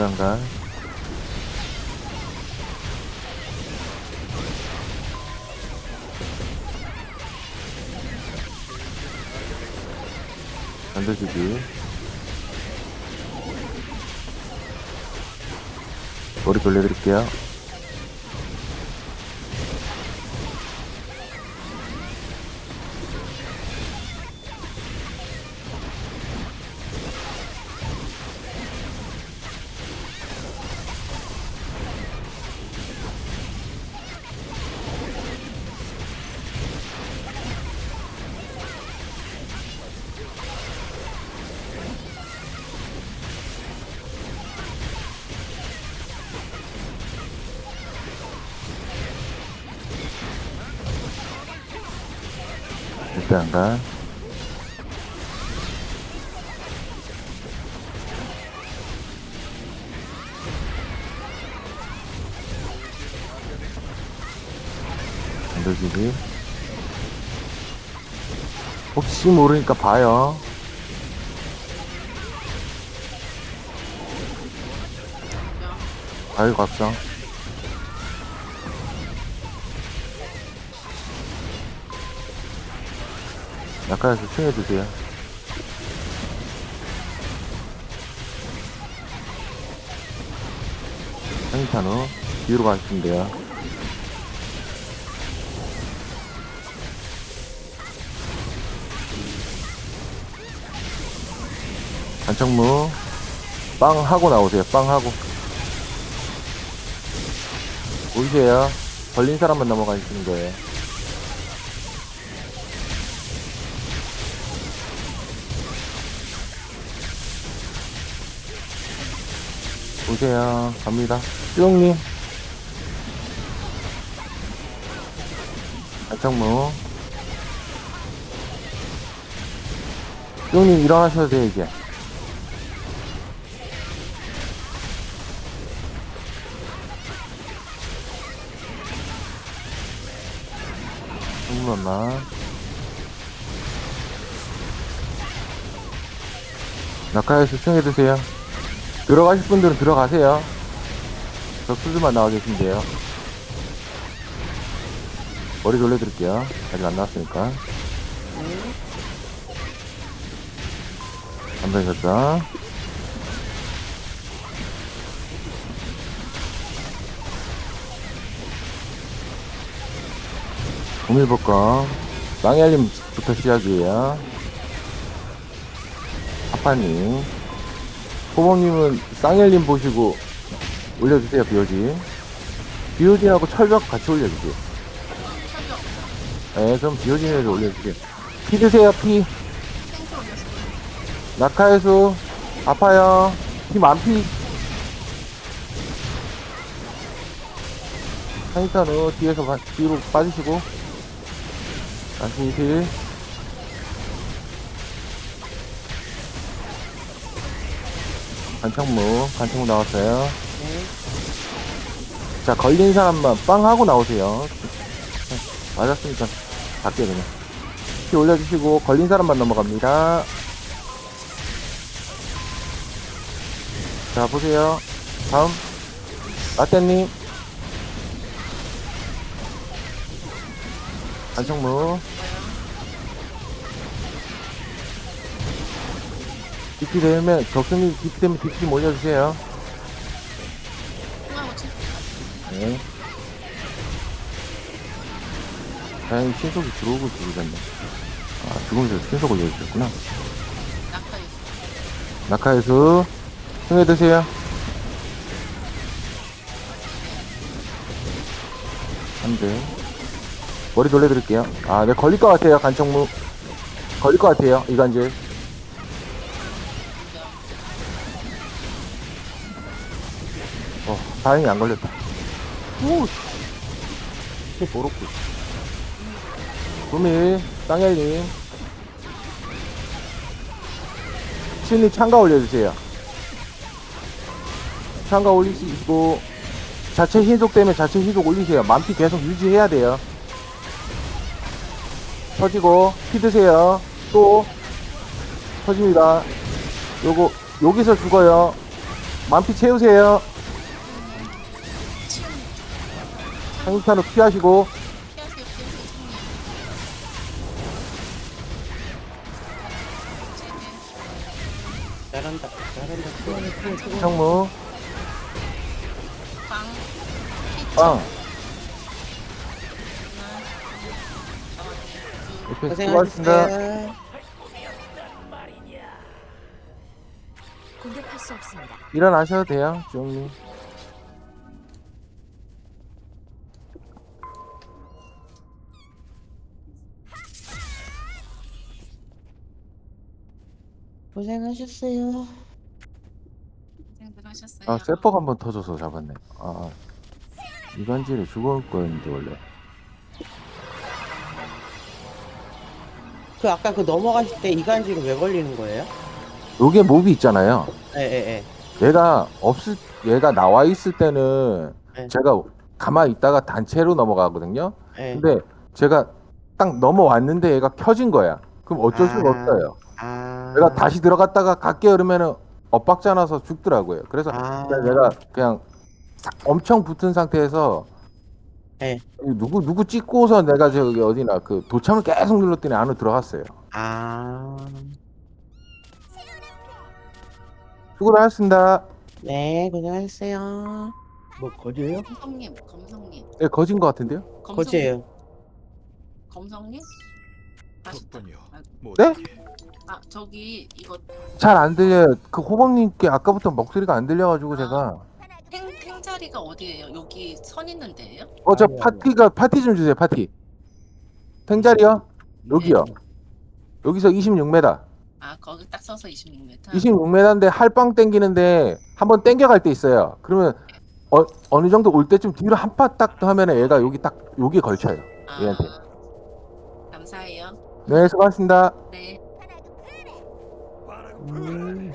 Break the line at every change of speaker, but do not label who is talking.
일단가. 던져주기. 머리 돌려드릴게요 일단가? 던져주기 혹시 모르니까 봐요. 아유 각성 약간 수층해 주세요. 생탄 후 뒤로 가시면 돼요. 안청무 빵 하고 나오세요 빵 하고. 보이세요? 걸린 사람만 넘어가시는 거예요 오세요. 갑니다. 쭈용님. 안창무. 쭈용님 일어나셔도 돼요, 이제. 잠깐만. 낙하에 수청해두세요. 들어가실 분들은 들어가세요. 적수들만 나와 계시면 돼요. 머리 돌려드릴게요. 아직 안 나왔으니까. 감사하셨다. 고밀복권 망얄님부터 시작이에요. 아빠님. 호범님은 쌍열님 보시고 올려주세요, 비오지. 비오지하고 철벽 같이 올려주세요. 네, 그럼 비오지에서 올려주세요. 피 드세요, 피. 낙하해수. 아파요. 피 만피. 하이타노 뒤에서 가- 뒤로 빠지시고. 다시 힐. 간청무, 간청무 나왔어요. 자, 걸린 사람만 빵 하고 나오세요. 맞았으니까 갈게요, 그냥. 피 올려주시고, 걸린 사람만 넘어갑니다. 자, 보세요. 다음. 라떼님. 간청무. DP 되면, 격수님 DP 되면 DP 좀 올려주세요. 네. 다행히 신속이 들어오고 죽으셨네. 아, 죽으면서 신속 올려주셨구나.
낙하 있어.
낙하해수, 승해 드세요. 안 돼. 머리 돌려드릴게요. 아, 네, 걸릴 것 같아요, 간청무. 걸릴 것 같아요, 이간질. 어, 다행히 안 걸렸다. 오, 씨. 보롭고. 구미, 땅엘님. 신님 참가 올려주세요. 참가 올리시고, 자체 신속 되면 자체 신속 올리세요. 만피 계속 유지해야 돼요. 터지고, 피 드세요. 또, 터집니다. 요거, 여기서 죽어요. 만피 채우세요. 상륙탄으로 피하시고
피하세요, 피하세요, 손님.
잘한다. 잘한다.
청무
빵.
피빵
하나,
이렇게 수고하셨습니다.
공격할 수 없습니다.
일어나셔도 돼요, 주영님.
고생하셨어요.
고생들 하셨어요.
아, 세퍼가 한번 터져서 잡았네. 아, 이간질에 죽을 거였는데 원래.
그 아까 그 넘어가실 때 이간질은 왜 걸리는 거예요?
요게 몹이 있잖아요.
예예예.
얘가 없을 얘가 나와 있을 때는
네.
제가 가만히 있다가 단체로 넘어가거든요.
예.
근데 제가 딱 넘어왔는데 얘가 켜진 거야. 그럼 어쩔 수가
아.
없어요.
아.
내가 다시 들어갔다가 갈게 그러면은 엇박자 나서 죽더라고요. 그래서
아.
그냥 내가 그냥 사- 엄청 붙은 상태에서
네.
누구 누구 찍고서 내가 저기 어디나 그 도참을 계속 눌렀더니 안으로 들어갔어요.
아.
수고하셨습니다.
네 고생하셨어요.
뭐 거지예요?
검성님, 검성님.
예, 거진 것 같은데요?
검성님.
거지예요.
검성님? 아,
뭐
네?
아, 저기 이거
잘 안 들려요. 그 호박님께 아까부터 목소리가 안 들려가지고 제가
행, 행 자리가 어디예요? 여기 선 있는 데예요?
어저
아니요,
파티가 파티 좀 주세요 파티. 탱자리요? 여기요. 여기서 26m.
아, 거기 딱 서서 26m.
26m인데 할빵 땡기는데 한번 땡겨갈 때 있어요. 그러면 어, 어느 정도 올 때쯤 뒤로 한 파 딱 하면은 얘가 여기 딱 여기 걸쳐요.
아,
얘한테.
감사해요.
네 수고하셨습니다.
네.
음.